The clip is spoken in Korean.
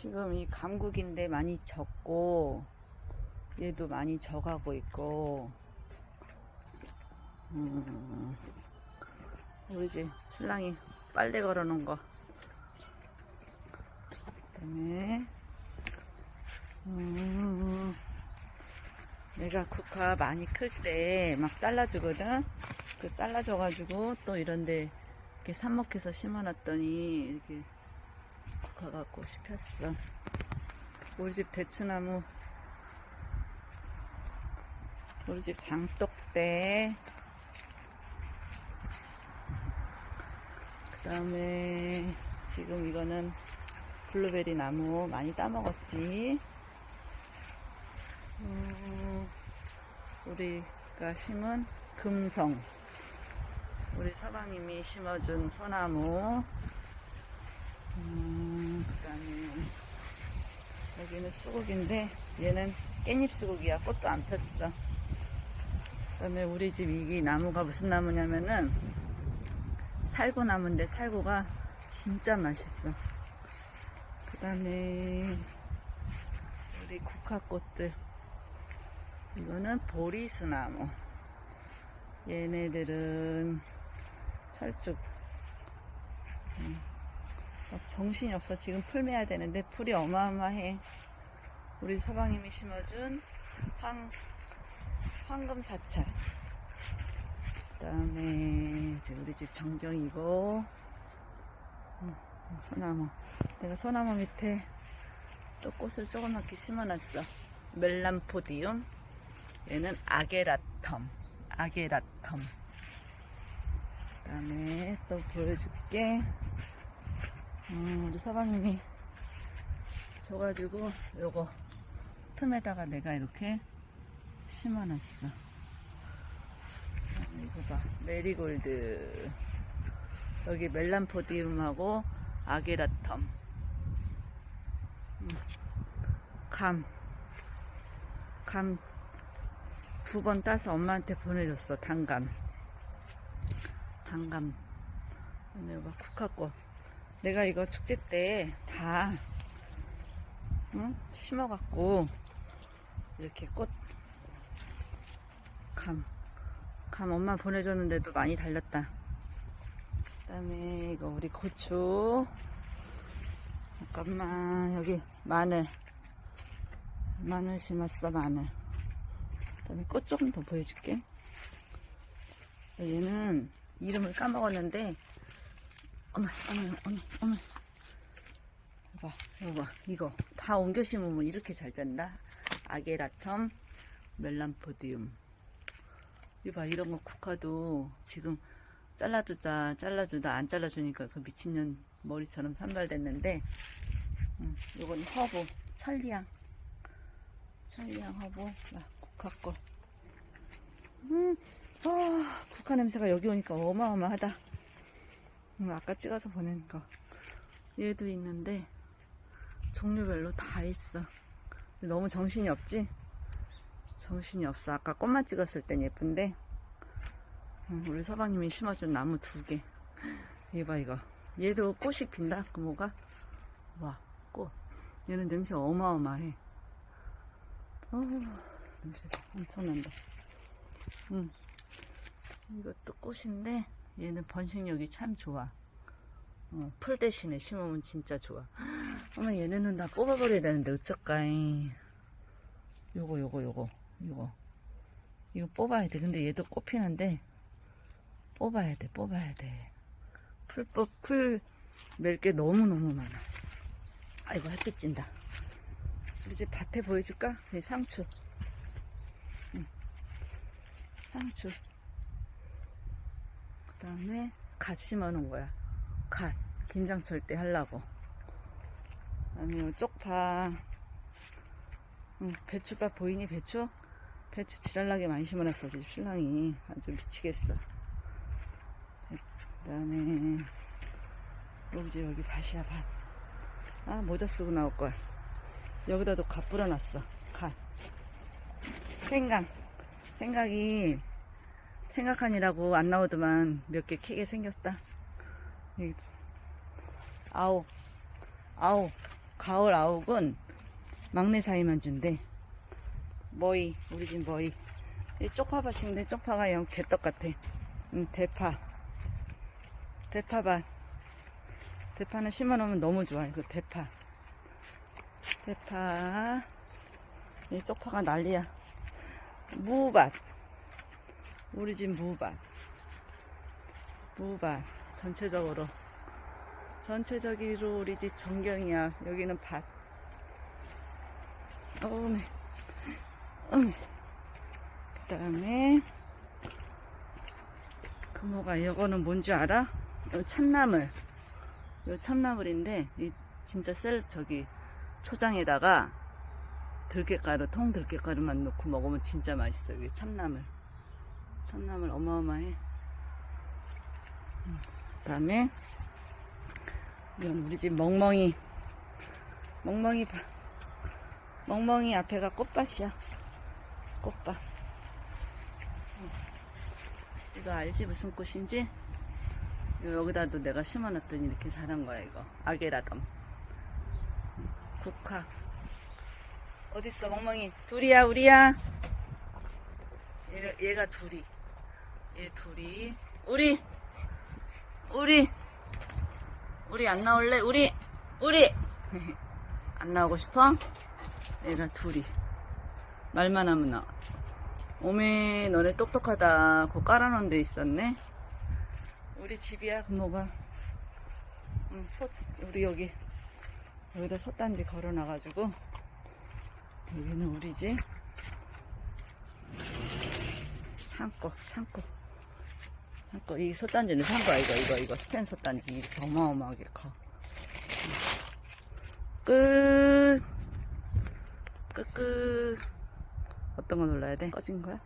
지금 이 감국인데 많이 젖고 얘도 많이 져가고 있고 음, 우리 집 신랑이 빨래 걸어 놓은 거. 그다음에 음, 내가 국화 많이 클 때 막 잘라주거든? 그 잘라줘가지고 또 이런데 이렇게 삽목해서 심어놨더니 이렇게 꽃이 폈어. 우리 집 대추나무. 우리 집 장독대. 그 다음에 지금 이거는 블루베리 나무 많이 따먹었지. 음, 우리가 심은 금성. 우리 서방님이 심어준 소나무. 음, 여기는 수국인데 얘는 깻잎 수국이야. 꽃도 안 폈어. 그 다음에 우리 집이 나무가 무슨 나무냐면은 살구 나무인데 살구가 진짜 맛있어. 그 다음에 우리 국화꽃들. 이거는 보리수나무. 얘네들은 철쭉. 음, 막 정신이 없어. 지금 풀 매야 되는데 풀이 어마어마해. 우리 서방님이 심어준 황, 황금사철 그 다음에 이제 우리 집 정경이고 음, 소나무. 내가 소나무 밑에 또 꽃을 조그맣게 심어놨어. 멜란포디움. 얘는 아게라텀 아게라텀. 그 다음에 또 보여줄게 음, 우리 서방님이 줘가지고 요거 틈에다가 내가 이렇게 심어놨어. 그다음에 이거 봐. 메리골드. 여기 멜란포디움하고 아게라텀. 음, 감. 감 두 번 따서 엄마한테 보내줬어 단감. 단감. 오늘 막 국화꽃 내가 이거 축제 때다 응? 심어갖고 이렇게 꽃 감, 감 엄마 보내줬는데도 많이 달렸다. 그 다음에 이거 우리 고추. 잠깐만, 여기 마늘. 마늘 심었어, 마늘. 그 다음에 꽃 조금 더 보여줄게. 얘는 이름을 까먹었는데, 어머, 어머, 어머, 어머. 봐, 이거 봐, 이거. 다 옮겨 심으면 이렇게 잘 잔다. 아게라텀, 멜란포디움. 이봐, 이런 거 국화도 지금 잘라주자, 잘라주다, 안 잘라주니까 그 미친년 머리처럼 산발됐는데, 음, 요건 허브, 천리향. 천리향 허브, 아, 국화 거. 음, 아, 국화 냄새가 여기 오니까 어마어마하다. 음, 아까 찍어서 보낸 거. 얘도 있는데, 종류별로 다 있어. 너무 정신이 없지? 정신이 없어. 아까 꽃만 찍었을 땐 예쁜데, 음, 우리 서방님이 심어준 나무 두 개. 이거 봐, 이거. 얘도 꽃이 핀다, 그 뭐가? 와, 꽃. 얘는 냄새 어마어마해. 어, 냄새 엄청난다. 응. 이것도 꽃인데, 얘는 번식력이 참 좋아. 어, 풀 대신에 심으면 진짜 좋아. 어머, 얘네는 다 뽑아버려야 되는데, 어쩔까이. 요거, 요거, 요거, 요거. 이거 뽑아야 돼. 근데 얘도 꽃 피는데, 뽑아야 돼, 뽑아야 돼. 풀, 뽑, 풀, 멜 게 너무너무 많아. 아이고, 햇빛 찐다. 집 밭에 보여줄까? 이 상추. 응. 상추. 그 다음에 갓 심어 놓은 거야. 갓. 김장철 때 하려고. 그 다음에 요 쪽파. 응, 배추가 보이니, 배추? 배추 지랄나게 많이 심어놨어, 우리 집 신랑이. 아주 미치겠어. 그 다음에, 집 여기 밭이야, 밭. 아, 모자 쓰고 나올 거야. 여기다도 갓 뿌려놨어, 갓. 생강. 생각이, 생각하니라고 안 나오더만 몇 개 캐게 생겼다. 아우, 아우, 가을 아욱은 막내 사이만 준대. 머이, 우리 집 머이. 이 쪽파밭인데 쪽파가 영 개떡 같아. 음, 대파. 대파밭. 대파는 심어놓으면 너무 좋아. 이거 대파. 대파. 이 쪽파가 난리야. 무밭. 우리 집 무밭. 무밭. 전체적으로. 전체적으로 우리 집 전경이야. 여기는 밭. 어메. 어메. 그 다음에, 금호가 이거는 뭔지 알아? 이 참나물. 이 참나물인데, 이 진짜 셀, 저기, 초장에다가 들깨가루, 통 들깨가루만 넣고 먹으면 진짜 맛있어. 이게 참나물. 참나물 어마어마해. 그 다음에, 이건 우리 집 멍멍이. 멍멍이 봐. 멍멍이 앞에가 꽃밭이야. 꽃밭. 이거 알지? 무슨 꽃인지? 여기다도 내가 심어놨더니 이렇게 자란 거야, 이거. 아게라덤. 국화. 어딨어, 멍멍이? 둘이야, 우리야? 얘가, 얘가 둘이. 얘 둘이. 우리! 우리! 우리 안 나올래? 우리! 우리! 안 나오고 싶어? 얘가 둘이. 말만 하면 나와. 오메, 너네 똑똑하다. 그거 깔아놓은 데 있었네? 우리 집이야, 금모가. 응, 솥, 우리 여기, 여기다 솥단지 걸어놔가지고, 여기는 우리 집. 창고, 창고. 이 솥단지는 산 거야, 이거, 이거, 이거. 스텐 솥단지. 이렇게 어마어마하게 커. 끝. 끝, 끝. 어떤 거 눌러야 돼? 꺼진 거야?